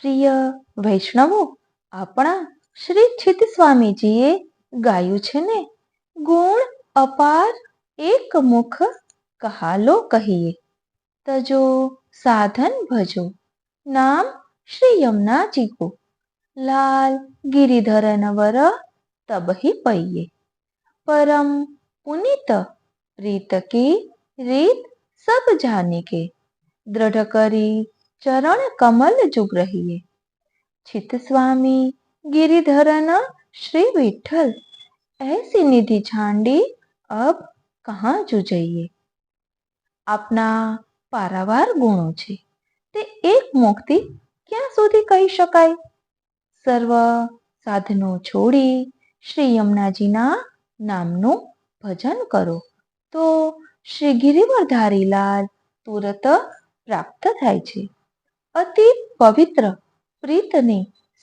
પ્રિય વૈષ્ણવો, આપણા શ્રી ચિત સ્વામીજીએ ગાયું છે ને? ગુણ અપાર એક મુખ કહાલો કહીએ. તજો સાધન ભજો, નામ શ્રી યમુનાજી કો લાલ ગિરિધરન વર તબહી પૈયે. પરમ પુનિત પ્રીત કી રીત સબ જાને કે. દ્રઢ કરી ચરણ કમલ જુગ રહીએ ચિત સ્વામી गिरिधरन श्री विठल ऐसी निधि छांडी अब कहाँ जो જઈએ આપના પારાવાર ગુણો છે તે એક મુક્તિ ક્યાં સુધી કહી શકાય સર્વ સાધનો છોડી શ્રી યમુનાજીના નામનું ભજન કરો તો શ્રી ગિરિવરધારી લાલ તુરત પ્રાપ્ત થાય છે અતિ પવિત્ર, પ્રીતને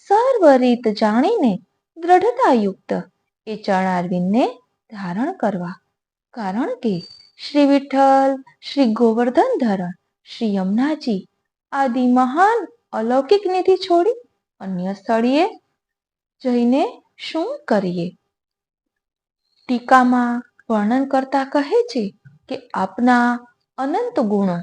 સર્વ રીત જાણીને દ્રઢતાયુક્ત એ ચરણારવિંદને ધારણ કરવા. કારણ કે શ્રી વિઠ્ઠલ, શ્રી ગોવર્ધન ધરણ, શ્રી યમુનાજી આદિ મહાન અલૌકિક નિધિ છોડી અન્ય સ્થળીએ જઈને શું કરીએ? ટીકામાં વર્ણન કરતા કહે છે કે આપના અનંત ગુણો,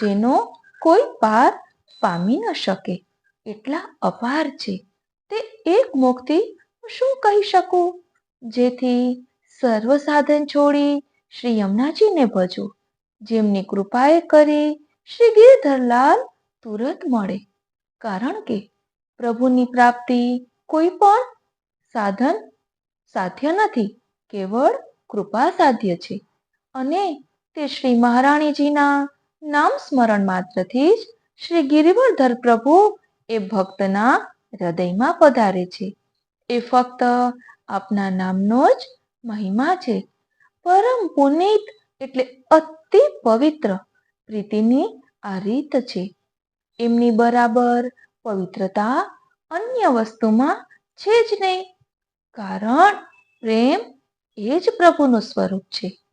જેનો કોઈ પાર પામી ન શકે. એટલા અપાર છે. તે એક મુક્તિ શું કહી શકું? જેથી સર્વ સાધન છોડી શ્રી યમુનાજીને ભજો જેમની કૃપાએ કરી શ્રી ગિરધરલાલ તુરત મળે. કારણ કે પ્રભુની પ્રાપ્તિ કોઈ પણ સાધન સાધ્ય નથી, કેવળ કૃપા સાધ્ય છે. અને તે શ્રી મહારાણીજીના નામ સ્મરણ માત્રથી જ શ્રી ગિરિવરધર પ્રભુ એ ભક્તના હૃદયમાં પધારે છે. એ ફક્ત આપના નામનો જ મહિમા છે. પરમ પુનિત એટલે અતિ પવિત્ર પ્રીતિની આ રીત છે. એમની બરાબર પવિત્રતા અન્ય વસ્તુમાં છે જ નહીં. કારણ પ્રેમ એ જ પ્રભુનું સ્વરૂપ છે.